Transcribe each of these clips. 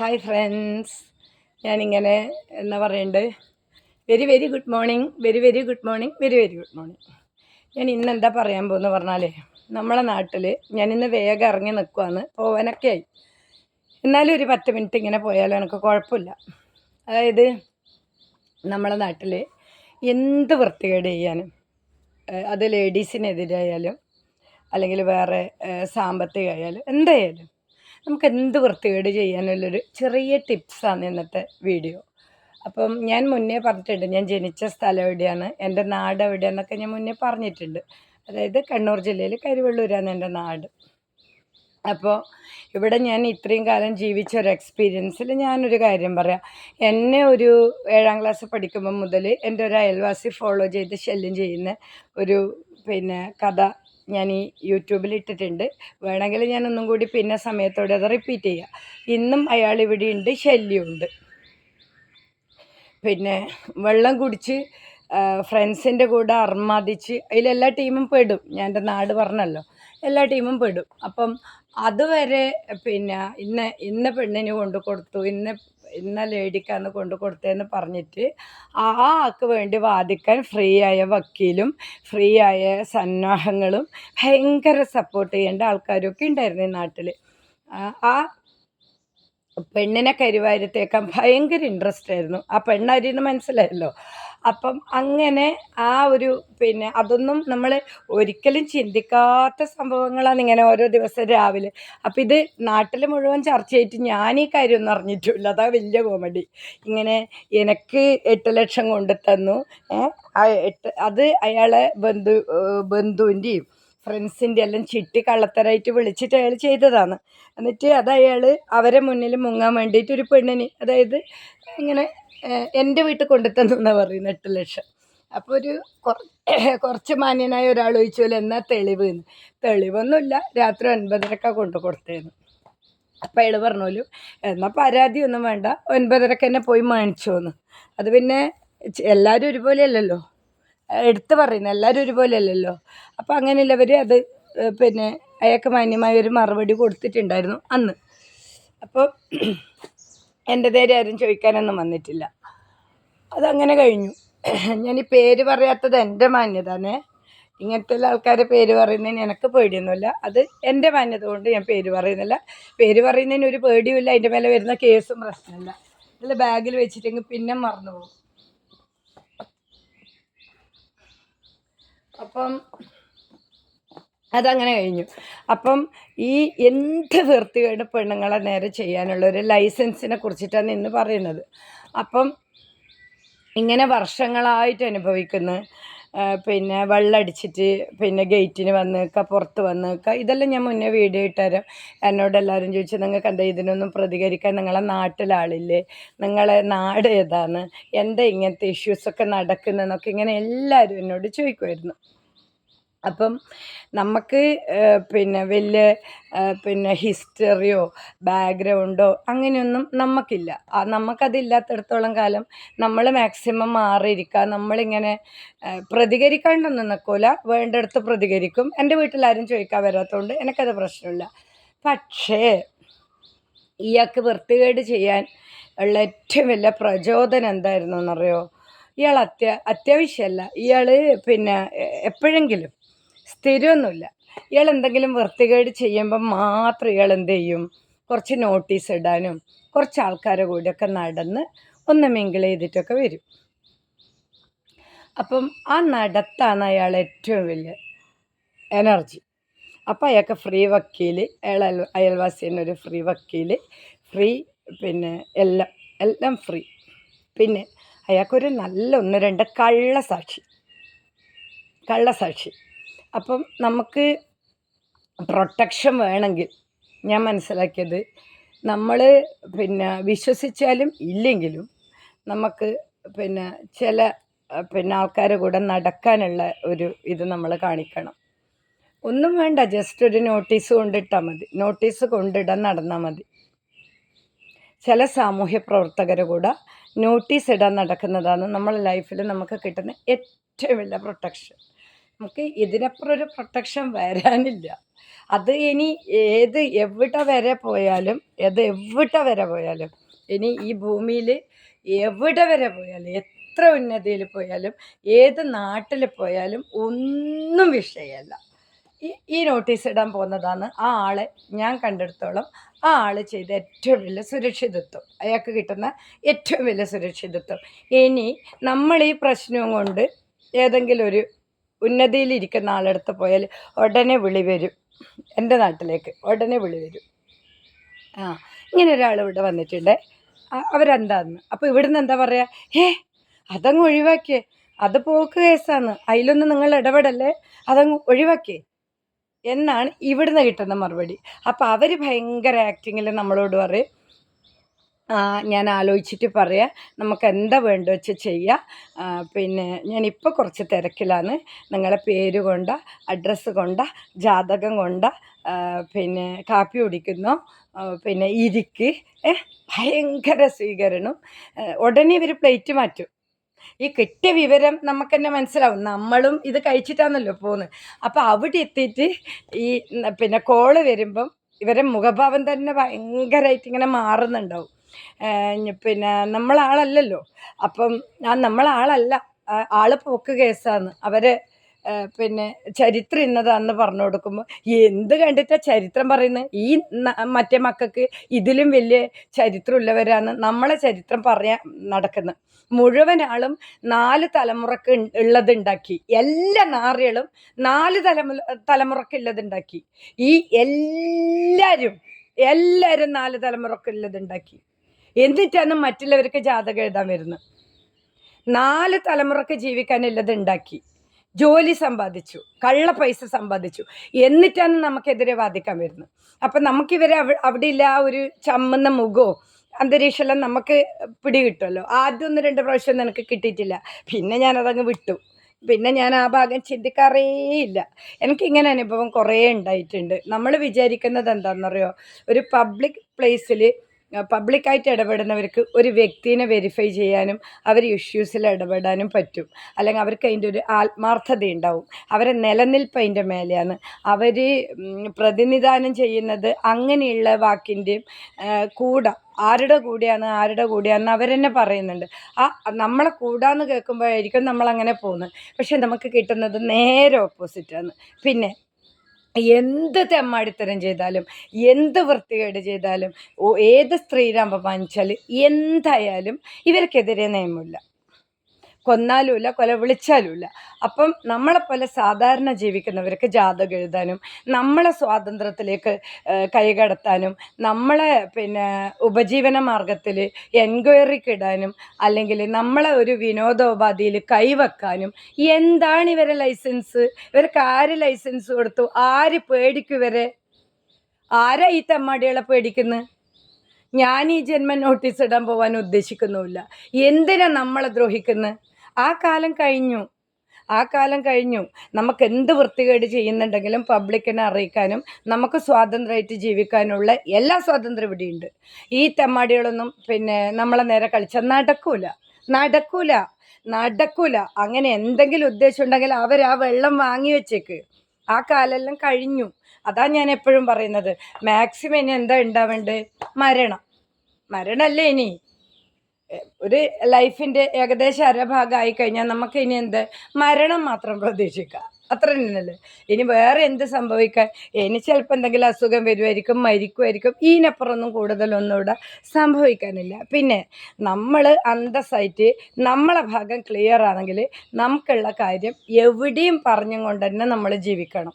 Hi friends ഞാനിങ്ങനെ എന്താ പറയണ്ട്? Very very good morning very very good morning very very good morning ഞാൻ ഇന്ന് എന്താ പറയാൻ പോകുന്നത് പറഞ്ഞാലേ നമ്മളെ നാട്ടിൽ ഞാനിന്ന് വേഗം ഇറങ്ങി നിൽക്കുവാന്ന് പോവാനൊക്കെ ആയി. എന്നാലും ഒരു പത്ത് മിനിറ്റ് ഇങ്ങനെ പോയാലും എനിക്ക് കുഴപ്പമില്ല. അതായത് നമ്മളെ നാട്ടിൽ എന്ത് വൃത്തികേട് ചെയ്യാനും അത് ലേഡീസിനെതിരായാലും അല്ലെങ്കിൽ വേറെ സാമ്പത്തികമായാലും എന്തായാലും നമുക്ക് എന്ത് വൃത്തികേട് ചെയ്യാനുള്ളൊരു ചെറിയ ടിപ്സാണ് ഇന്നത്തെ വീഡിയോ. അപ്പം ഞാൻ മുന്നേ പറഞ്ഞിട്ടുണ്ട് ഞാൻ ജനിച്ച സ്ഥലം എവിടെയാണ് എന്റെ നാട് എവിടെയാണെന്നൊക്കെ ഞാൻ മുന്നേ പറഞ്ഞിട്ടുണ്ട്. അതായത് കണ്ണൂർ ജില്ലയിൽ കരുവള്ളൂരാണ് എന്റെ നാട്. അപ്പോൾ ഇവിടെ ഞാൻ ഇത്രയും കാലം ജീവിച്ച ഒരു എക്സ്പീരിയൻസിൽ ഞാനൊരു കാര്യം പറയാം. എന്നെ ഒരു ഏഴാം ക്ലാസ് പഠിക്കുമ്പോൾ മുതൽ എന്റെ ഒരു അയൽവാസി ഫോളോ ചെയ്ത് ശല്യം ചെയ്യുന്ന ഒരു പിന്നെ കഥ ഞാൻ ഈ യൂട്യൂബിൽ ഇട്ടിട്ടുണ്ട്. വേണമെങ്കിൽ ഞാൻ ഒന്നും കൂടി പിന്നെ സമയത്തോടെ അത് റിപ്പീറ്റ് ചെയ്യാം. ഇന്നും അയാൾ ഇവിടെ ഉണ്ട്. ശല്യമുണ്ട് പിന്നെ വെള്ളം കുടിച്ച് ഫ്രണ്ട്സിന്റെ കൂടെ അർമാദിച്ച് അതിലെല്ലാ ടീമും പെടും. ഞാൻ എന്റെ നാട് പറഞ്ഞല്ലോ എല്ലാ ടീമും പെടും. അപ്പം അതുവരെ പിന്നെ ഇന്ന ഇന്ന പെണ്ണിന് കൊണ്ടു കൊടുത്തു ഇന്ന ഇന്ന ലേഡിക്കാണ് കൊണ്ടു കൊടുത്തതെന്ന് പറഞ്ഞിട്ട് ആ ആൾക്ക് വേണ്ടി വാദിക്കാൻ ഫ്രീ ആയ വക്കീലും ഫ്രീ ആയ സന്നാഹങ്ങളും ഭയങ്കര സപ്പോർട്ട് ചെയ്യേണ്ട ആൾക്കാരൊക്കെ ഉണ്ടായിരുന്നു ഈ നാട്ടിൽ ആ പെണ്ണിനെ കരിവാരത്തേക്കാൻ ഭയങ്കര ഇൻട്രസ്റ്റ് ആയിരുന്നു. ആ പെണ്ണായിരുന്നു മനസ്സിലായല്ലോ? അപ്പം അങ്ങനെ ആ ഒരു പിന്നെ അതൊന്നും നമ്മൾ ഒരിക്കലും ചിന്തിക്കാത്ത സംഭവങ്ങളാണ് ഇങ്ങനെ ഓരോ ദിവസം രാവിലെ. അപ്പം ഇത് നാട്ടിൽ മുഴുവൻ ചർച്ച ചെയ്തിട്ട് ഞാൻ ഈ കാര്യമൊന്നും അറിഞ്ഞിട്ടില്ല. അതാ വലിയ കോമഡി ഇങ്ങനെ എനിക്ക് എട്ട് ലക്ഷം കൊണ്ടു തന്നു. ആ എട്ട് അത് അയാളെ ബന്ധു ബന്ധുവിന്റെയും ഫ്രണ്ട്സിന്റെ എല്ലാം ചിട്ടി കള്ളത്തരായിട്ട് വിളിച്ചിട്ട് അയാൾ ചെയ്തതാണ്. എന്നിട്ട് അത് അയാൾ അവരെ മുന്നിൽ മുങ്ങാൻ വേണ്ടിയിട്ട് ഒരു പെണ്ണിന് അതായത് ഇങ്ങനെ എന്റെ വീട്ടിൽ കൊണ്ടുത്തന്നു എന്നാണ് പറയുന്നത് എട്ട് ലക്ഷം. അപ്പോൾ ഒരു കുറച്ച് മാന്യനായ ഒരാൾ ചോദിച്ചോല്ലോ എന്നാ തെളിവ്? എന്ന്. തെളിവൊന്നുമില്ല. രാത്രി ഒൻപതരക്ക കൊണ്ടു കൊടുത്തേന്ന്. അപ്പം അയാൾ പറഞ്ഞോലു എന്നാൽ പരാതിയൊന്നും വേണ്ട. ഒൻപതരക്ക് തന്നെ പോയി മേണിച്ചോന്ന് അത് പിന്നെ എല്ലാവരും ഒരുപോലെയല്ലല്ലോ. എടുത്ത് പറയുന്നത്. എല്ലാവരും ഒരുപോലെയല്ലല്ലോ. അപ്പോൾ അങ്ങനെയുള്ളവർ അത് പിന്നെ അയാൾക്ക് മാന്യമായ ഒരു മറുപടി കൊടുത്തിട്ടുണ്ടായിരുന്നു അന്ന്. അപ്പോൾ എന്റെ നേരെ ആരും ചോദിക്കാനൊന്നും വന്നിട്ടില്ല. അതങ്ങനെ കഴിഞ്ഞു. ഞാൻ ഈ പേര് പറയാത്തത് എന്റെ മാന്യതാണേ. ഇങ്ങനത്തെ ആൾക്കാരെ പേര് പറയുന്നതിന് എനിക്ക് പേടിയൊന്നുമില്ല. അത് എന്റെ മാന്യത കൊണ്ട് ഞാൻ പേര് പറയുന്നില്ല. പേര് പറയുന്നതിന് ഒരു പേടിയുമില്ല. അതിന്റെ മേലെ വരുന്ന കേസും പ്രശ്നമില്ല. ഇതിൽ ബാഗിൽ വെച്ചിട്ടെങ്കിൽ പിന്നെ മറന്നു പോകും അപ്പം അതങ്ങനെ കഴിഞ്ഞു. അപ്പം ഈ എന്ത് വൃത്തികേട് പെണ്ണുങ്ങളെ നേരെ ചെയ്യാനുള്ള ഒരു ലൈസൻസിനെ കുറിച്ചിട്ടാണ് ഇന്ന് പറയുന്നത്. അപ്പം ഇങ്ങനെ വർഷങ്ങളായിട്ട് അനുഭവിക്കുന്ന പിന്നെ വെള്ളമടിച്ചിട്ട് പിന്നെ ഗേറ്റിന് വന്ന് നിൽക്കുക പുറത്ത് വന്ന് നിൽക്കുക ഇതെല്ലാം ഞാൻ മുന്നേ വീഡിയോ ഇട്ടുതരാം എന്നോട് എല്ലാവരും ചോദിച്ചു നിങ്ങൾക്ക് എന്താ ഇതിനൊന്നും പ്രതികരിക്കാൻ? നിങ്ങളെ നാട്ടിലാളില്ലേ? നിങ്ങളെ നാട് ഏതാണ്? എന്താ ഇങ്ങനത്തെ ഇഷ്യൂസൊക്കെ നടക്കുന്നതെന്നൊക്കെ? ഇങ്ങനെ എല്ലാവരും എന്നോട് ചോദിക്കുമായിരുന്നു അപ്പം നമുക്ക് പിന്നെ വലിയ പിന്നെ ഹിസ്റ്ററിയോ ബാക്ക്ഗ്രൗണ്ടോ അങ്ങനെയൊന്നും നമുക്കില്ല നമുക്കതില്ലാത്തിടത്തോളം കാലം നമ്മൾ മാക്സിമം മാറിയിരിക്കുക നമ്മളിങ്ങനെ പ്രതികരിക്കാണ്ടൊന്നും നിൽക്കില്ല വേണ്ടടുത്ത് പ്രതികരിക്കും. എന്റെ വീട്ടിലാരും ചോദിക്കാൻ വരാത്തതുകൊണ്ട് എനിക്കത് പ്രശ്നമില്ല. പക്ഷേ ഇയാൾക്ക് വൃത്തികേട് ചെയ്യാൻ ഉള്ള ഏറ്റവും വലിയ പ്രചോദനം എന്തായിരുന്നു എന്നറിയോ ഇയാൾ അത്യാ അത്യാവശ്യമല്ല. ഇയാൾ പിന്നെ എപ്പോഴെങ്കിലും സ്ഥിരമൊന്നുമില്ല ഇയാൾ എന്തെങ്കിലും വൃത്തികേട് ചെയ്യുമ്പം മാത്രം ഇയാൾ എന്ത് ചെയ്യും കുറച്ച് നോട്ടീസ് ഇടാനും കുറച്ച് ആൾക്കാരെ കൂടെയൊക്കെ നടന്ന് ഒന്ന് മിങ്കിൾ ചെയ്തിട്ടൊക്കെ വരും. അപ്പം ആ നടത്താണ് അയാൾ ഏറ്റവും വലിയ എനർജി അപ്പം അയാൾക്ക് ഫ്രീ വക്കീൽ അയാൾ അയൽവാസീനൊരു ഫ്രീ വക്കീൽ ഫ്രീ പിന്നെ എല്ലാം എല്ലാം ഫ്രീ പിന്നെ അയാൾക്കൊരു നല്ല ഒന്ന് രണ്ട് കള്ളസാക്ഷി. കള്ളസാക്ഷി. അപ്പം നമുക്ക് പ്രൊട്ടക്ഷൻ വേണമെങ്കിൽ ഞാൻ മനസ്സിലാക്കിയത് നമ്മൾ പിന്നെ വിശ്വസിച്ചാലും ഇല്ലെങ്കിലും നമുക്ക് പിന്നെ ചില പിന്നെ ആൾക്കാരെ കൂടെ നടക്കാനുള്ള ഒരു ഇത് നമ്മൾ കാണിക്കണം. ഒന്നും വേണ്ട ജസ്റ്റ് ഒരു നോട്ടീസ് കൊണ്ടിട്ടാൽ മതി. നോട്ടീസ് കൊണ്ടിടാൻ നടന്നാൽ മതി. ചില സാമൂഹ്യ പ്രവർത്തകരെ കൂടെ നോട്ടീസ് ഇടാൻ നടക്കുന്നതാണ് നമ്മളെ ലൈഫിൽ നമുക്ക് കിട്ടുന്ന ഏറ്റവും വലിയ പ്രൊട്ടക്ഷൻ നമുക്ക് ഇതിനപ്പുറം ഒരു പ്രൊട്ടക്ഷൻ വരാനില്ല. അത് ഇനി ഏത് എവിടെ വരെ പോയാലും ഏത് എവിടെ വരെ പോയാലും ഇനി ഈ ഭൂമിയിൽ എവിടെ വരെ പോയാലും എത്ര ഉന്നതിയിൽ പോയാലും ഏത് നാട്ടിൽ പോയാലും ഒന്നും വിഷയമല്ല. ഈ നോട്ടീസ് ഇടാൻ പോകുന്നതാണ് ആ ആളെ ഞാൻ കണ്ടെടുത്തോളം ആ ആൾ ചെയ്ത ഏറ്റവും വലിയ സുരക്ഷിതത്വം. അയാൾക്ക് കിട്ടുന്ന ഏറ്റവും വലിയ സുരക്ഷിതത്വം. ഇനി നമ്മൾ ഈ പ്രശ്നവും കൊണ്ട് ഏതെങ്കിലും ഒരു ഉന്നതിയിലിരിക്കുന്ന ആളടുത്ത് പോയാൽ ഉടനെ വിളി വരും. എന്റെ നാട്ടിലേക്ക് ഉടനെ വിളി വരും. ആ ഇങ്ങനെ ഒരാൾ ഇവിടെ വന്നിട്ടുണ്ട്. അവരെന്താന്ന്? അപ്പോൾ ഇവിടുന്ന് എന്താ പറയുക ഏ അതങ്ങ് ഒഴിവാക്കിയേ. അത് പോക്ക് കേസാണ് അതിലൊന്നും നിങ്ങൾ ഇടപെടല്ലേ? അതങ്ങ് ഒഴിവാക്കിയേ. എന്നാണ് ഇവിടുന്ന് കിട്ടുന്ന മറുപടി. അപ്പോൾ അവർ ഭയങ്കര ആക്ടിങ്ങിൽ നമ്മളോട് പറയും. ഞാൻ ആലോചിച്ചിട്ട് പറയാം നമുക്ക് എന്താ വേണ്ട വെച്ച് ചെയ്യാം? പിന്നെ ഞാനിപ്പോൾ കുറച്ച് തിരക്കിലാണ്. നിങ്ങളെ പേര് കൊണ്ട അഡ്രസ്സ് കൊണ്ട ജാതകം കൊണ്ട പിന്നെ കാപ്പി കുടിക്കുന്നു പിന്നെ ഇരിക്ക് ഭയങ്കര സ്വീകരണം. ഉടനെ ഇവർ പ്ലേറ്റ് മാറ്റും. ഈ കിട്ടിയ വിവരം നമുക്ക് തന്നെ മനസ്സിലാവും. നമ്മളും ഇത് കഴിച്ചിട്ടാണല്ലോ പോകുന്നത് അപ്പോൾ അവിടെ എത്തിയിട്ട് ഈ പിന്നെ കോൾ വരുമ്പം ഇവരെ മുഖഭാവം തന്നെ ഭയങ്കരമായിട്ട് ഇങ്ങനെ മാറുന്നുണ്ടാവും. പിന്നെ നമ്മളാളല്ലല്ലോ. അപ്പം ആ നമ്മളാളല്ല. ആൾ പോക്ക് കേസാന്ന്. അവരെ പിന്നെ ചരിത്രം ഇന്നതാന്ന് പറഞ്ഞു കൊടുക്കുമ്പോൾ എന്ത് കണ്ടിട്ടാ ചരിത്രം പറയുന്നത് ഈ മറ്റേ മക്കൾക്ക് ഇതിലും വലിയ ചരിത്രമുള്ളവരാണ് നമ്മളെ ചരിത്രം പറയാൻ നടക്കുന്നത് മുഴുവൻ ആളും നാല് തലമുറയ്ക്ക് ഉള്ളതുണ്ടാക്കി എല്ലാ നാറികളും നാല് തലമു തലമുറയ്ക്ക് ഉള്ളതുണ്ടാക്കി ഈ എല്ലാവരും എല്ലാവരും നാല് തലമുറയ്ക്ക് ഉള്ളതുണ്ടാക്കി എന്നിട്ടാണ് മറ്റുള്ളവർക്ക് ജാതകം എഴുതാൻ വരുന്നത്. നാല് തലമുറയ്ക്ക് ജീവിക്കാനുള്ളത് ഉണ്ടാക്കി. ജോലി സമ്പാദിച്ചു. കള്ള പൈസ സമ്പാദിച്ചു. എന്നിട്ടാണ് നമുക്കെതിരെ വാദിക്കാൻ വരുന്നത്. അപ്പം നമുക്കിവരെ അവ അവിടെ ഇല്ല ആ ഒരു ചമ്മുന്ന മുഖമോ അന്തരീക്ഷമെല്ലാം നമുക്ക് പിടികിട്ടുമല്ലോ. ആദ്യം ഒന്ന് രണ്ട് പ്രാവശ്യം ഒന്നും എനിക്ക് കിട്ടിയിട്ടില്ല. പിന്നെ ഞാനതങ്ങ് വിട്ടു. പിന്നെ ഞാൻ ആ ഭാഗം ചിന്തിക്കാറേ ഇല്ല എനിക്ക് ഇങ്ങനെ അനുഭവം കുറേ ഉണ്ടായിട്ടുണ്ട്. നമ്മൾ വിചാരിക്കുന്നത് എന്താണെന്നറിയോ? ഒരു പബ്ലിക് പ്ലേസിൽ പബ്ലിക്കായിട്ട് ഇടപെടുന്നവർക്ക് ഒരു വ്യക്തിനെ വെരിഫൈ ചെയ്യാനും അവർ ഇഷ്യൂസിൽ ഇടപെടാനും പറ്റും. അല്ലെങ്കിൽ അവർക്ക് അതിന്റെ ഒരു ആത്മാർത്ഥത ഉണ്ടാവും. അവരെ നിലനിൽപ്പ് അതിന്റെ മേലെയാണ്. അവർ പ്രതിനിധാനം ചെയ്യുന്നത് അങ്ങനെയുള്ള വാക്കിന്റെയും കൂടെ. ആരുടെ കൂടെയാണ് ആരുടെ കൂടെയാണെന്ന് അവരെന്നെ പറയുന്നുണ്ട്. ആ നമ്മളെ കൂടാന്ന് കേൾക്കുമ്പോഴായിരിക്കും നമ്മളങ്ങനെ പോകുന്നത്. പക്ഷെ നമുക്ക് കിട്ടുന്നത് നേരെ ഓപ്പോസിറ്റാണ് പിന്നെ എന്ത് തെമ്മാടിത്തരം ചെയ്താലും എന്ത് വൃത്തികേട് ചെയ്താലും ഏത് സ്ത്രീയെ അപമാനിച്ചാൽ എന്തായാലും ഇവർക്കെതിരെ നിയമമില്ല. കൊന്നാലുമില്ല കൊല വിളിച്ചാലുമില്ല അപ്പം നമ്മളെപ്പോലെ സാധാരണ ജീവിക്കുന്നവർക്ക് ജാതകം എഴുതാനും നമ്മളെ സ്വാതന്ത്ര്യത്തിലേക്ക് കൈകടത്താനും നമ്മളെ പിന്നെ ഉപജീവന മാർഗത്തിൽ എൻക്വയറിക്ക് ഇടാനും അല്ലെങ്കിൽ നമ്മളെ ഒരു വിനോദോപാധിയിൽ കൈവെക്കാനും എന്താണ് ഇവരെ ലൈസൻസ്? ഇവർക്ക് ആര് ലൈസൻസ് കൊടുത്തു? ആര് പേടിക്കും ഇവരെ? ആരാ ഈ തെമ്മാടികളെ പേടിക്കുന്നത് ഞാൻ ഈ ജന്മ നോട്ടീസ് ഇടാൻ പോകാൻ ഉദ്ദേശിക്കുന്നുമില്ല. എന്തിനാ നമ്മളെ ദ്രോഹിക്കുന്നത് ആ കാലം കഴിഞ്ഞു. ആ കാലം കഴിഞ്ഞു. നമുക്ക് എന്ത് വൃത്തികേട് ചെയ്യുന്നുണ്ടെങ്കിലും പബ്ലിക്കിനെ അറിയിക്കാനും നമുക്ക് സ്വാതന്ത്ര്യമായിട്ട് ജീവിക്കാനുള്ള എല്ലാ സ്വാതന്ത്ര്യം ഇവിടെയുണ്ട്. ഈ തെമ്മാടികളൊന്നും പിന്നെ നമ്മളെ നേരെ കളിച്ചാൽ നടക്കൂല. നടക്കൂല. നടക്കൂല. അങ്ങനെ എന്തെങ്കിലും ഉദ്ദേശം ഉണ്ടെങ്കിൽ അവർ ആ വെള്ളം വാങ്ങി വെച്ചേക്ക്. ആ കാലെല്ലാം കഴിഞ്ഞു. അതാ ഞാൻ എപ്പോഴും പറയുന്നത്. മാക്സിമം ഇനി എന്താ ഉണ്ടാവേണ്ടത്? മരണം. മരണമല്ലേ ഇനി? ഒരു ലൈഫിന്റെ ഏകദേശം അരഭാഗമായി കഴിഞ്ഞാൽ നമുക്ക് ഇനി എന്ത്? മരണം മാത്രം പ്രതീക്ഷിക്കാം. അത്ര തന്നെയല്ലേ? ഇനി വേറെ എന്ത് സംഭവിക്കാൻ? ഇനി ചിലപ്പോൾ എന്തെങ്കിലും അസുഖം വരുമായിരിക്കും മരിക്കുമായിരിക്കും ഇതിനപ്പുറമൊന്നും കൂടുതലൊന്നും ഇവിടെ സംഭവിക്കാനില്ല. പിന്നെ നമ്മൾ അന്തസ്സായിട്ട് നമ്മളെ ഭാഗം ക്ലിയർ ആണെങ്കിൽ നമുക്കുള്ള കാര്യം എവിടെയും പറഞ്ഞും കൊണ്ട് തന്നെ നമ്മൾ ജീവിക്കണം.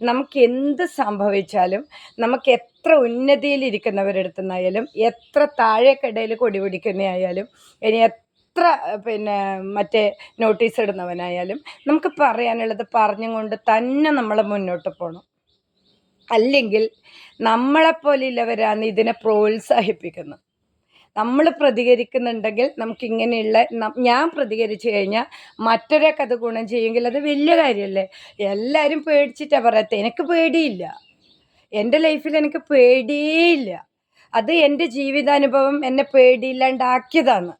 നമുക്ക് എന്ത് സംഭവിച്ചാലും നമുക്ക് എത്ര ഉന്നതിയിലിരിക്കുന്നവരെടുത്തുനിന്നായാലും എത്ര താഴേക്കിടയിൽ കൊടി പിടിക്കുന്നതായാലും ഇനി എത്ര പിന്നെ മറ്റേ നോട്ടീസ് ഇടുന്നവനായാലും നമുക്ക് പറയാനുള്ളത് പറഞ്ഞും കൊണ്ട് തന്നെ നമ്മൾ മുന്നോട്ട് പോകണം അല്ലെങ്കിൽ നമ്മളെപ്പോലെയുള്ളവരാണ് ഇതിനെ പ്രോത്സാഹിപ്പിക്കുന്നത്. നമ്മൾ പ്രതികരിക്കുന്നുണ്ടെങ്കിൽ നമുക്ക് ഇങ്ങനെയുള്ള ഞാൻ പ്രതികരിച്ചു കഴിഞ്ഞാൽ മറ്റൊരാൾക്ക് അത് ഗുണം ചെയ്യുമെങ്കിൽ അത് വലിയ കാര്യമല്ലേ? എല്ലാവരും പേടിച്ചിട്ടാണ് പറയത്തെ എനിക്ക് പേടിയില്ല. എന്റെ ലൈഫിൽ എനിക്ക് പേടിയില്ല. അത് എന്റെ ജീവിതാനുഭവം എന്നെ പേടിയില്ലാണ്ടാക്കിയതാണ്.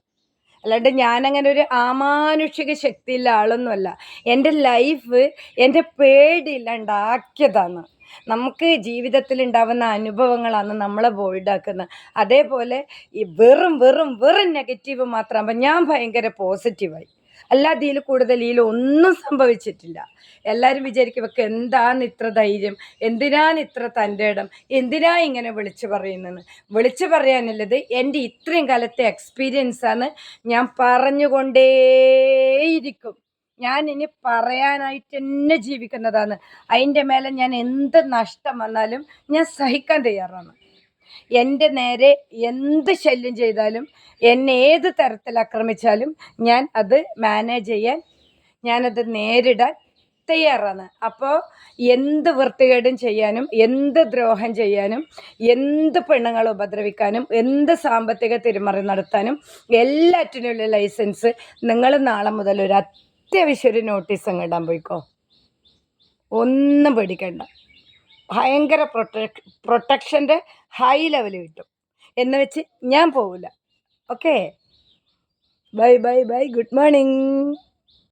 അല്ലാണ്ട് ഞാനങ്ങനെ ഒരു ആമാനുഷിക ശക്തിയുള്ള ആളൊന്നുമല്ല. എന്റെ ലൈഫ് എന്റെ പേടിയില്ലാണ്ടാക്കിയതാണ്. നമുക്ക് ജീവിതത്തിൽ ഉണ്ടാവുന്ന അനുഭവങ്ങളാണ് നമ്മളെ ബോൾഡാക്കുന്നത്. അതേപോലെ ഈ വെറും വെറും വെറും നെഗറ്റീവ് മാത്രമാകുമ്പോൾ ഞാൻ ഭയങ്കര പോസിറ്റീവായി. അല്ലാതെ ഇതിൽ കൂടുതൽ ഇതിൽ ഒന്നും സംഭവിച്ചിട്ടില്ല. എല്ലാവരും വിചാരിക്കും ഒക്കെ എന്താണ് ഇത്ര ധൈര്യം എന്തിനാണ് ഇത്ര തന്റെ ഇടം എന്തിനാ ഇങ്ങനെ വിളിച്ചു പറയുന്നത് വിളിച്ചു പറയാനുള്ളത് എന്റെ ഇത്രയും കാലത്തെ എക്സ്പീരിയൻസാണ്. ഞാൻ പറഞ്ഞുകൊണ്ടേയിരിക്കും. ഞാൻ ഇനി പറയാനായിട്ട് തന്നെ ജീവിക്കുന്നതാണ്. അതിന്റെ മേലെ ഞാൻ എന്ത് നഷ്ടം വന്നാലും ഞാൻ സഹിക്കാൻ തയ്യാറാണ്. എന്റെ നേരെ എന്ത് ശല്യം ചെയ്താലും എന്നെ ഏത് തരത്തിൽ ആക്രമിച്ചാലും ഞാൻ അത് മാനേജ് ചെയ്യാൻ ഞാനത് നേരിടാൻ തയ്യാറാണ്. അപ്പോൾ എന്ത് വൃത്തികേടും ചെയ്യാനും എന്ത് ദ്രോഹം ചെയ്യാനും എന്ത് പെണ്ണുങ്ങളെ ഉപദ്രവിക്കാനും എന്ത് സാമ്പത്തിക തിരിമറി നടത്താനും എല്ലാറ്റിനുള്ള ലൈസൻസ് നിങ്ങൾ നാളെ മുതൽ ഒരു അത്യാവശ്യം ഒരു നോട്ടീസ് അങ്ങ് ഇടാൻ പോയിക്കോ. ഒന്നും പേടിക്കണ്ട. ഭയങ്കര പ്രൊട്ടക് പ്രൊട്ടക്ഷന്റെ ഹൈ ലെവൽ കിട്ടും. എന്ന് വെച്ച് ഞാൻ പോവില്ല. Okay bye bye bye good morning